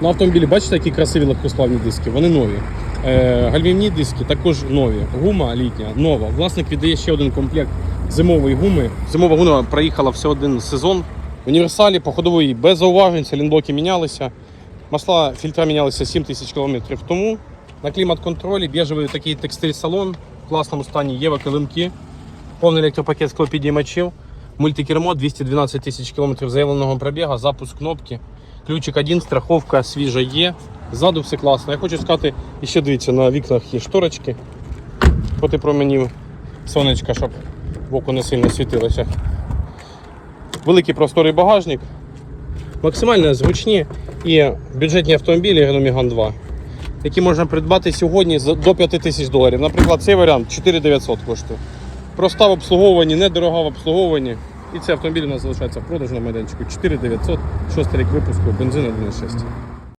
На автомобілі бачите, які красиві легкосплавні диски? Вони нові. Е, гальмівні диски також нові. Гума літня нова. Власник віддає ще один комплект зимової гуми. Зимова гума проїхала все один сезон. В універсалі по ходовій без зауважень, салінблоки мінялися. Масла фільтра мінялися 7 тисяч кілометрів тому. На клімат-контролі біжевий такий текстиль-салон в класному стані Єва килимки, повний електропакет склопідіймачів, мультикермо, 212 тисяч кілометрів заявленого пробігу, запуск кнопки. Ключик один, страховка свіжа є. Ззаду все класно. Я хочу сказати, і ще дивіться, на вікнах є шторочки проти променів сонечка, щоб в око не сильно світилося. Великий просторий багажник, максимально зручні і бюджетні автомобілі Megane 2, які можна придбати сьогодні до 5 тисяч доларів. Наприклад, цей варіант 4900 коштує. Проста в обслуговуванні, недорога в обслуговуванні. І цей автомобіль у нас залишається в продажному майданчику 4900, 6 рік випуску, бензин 1.6.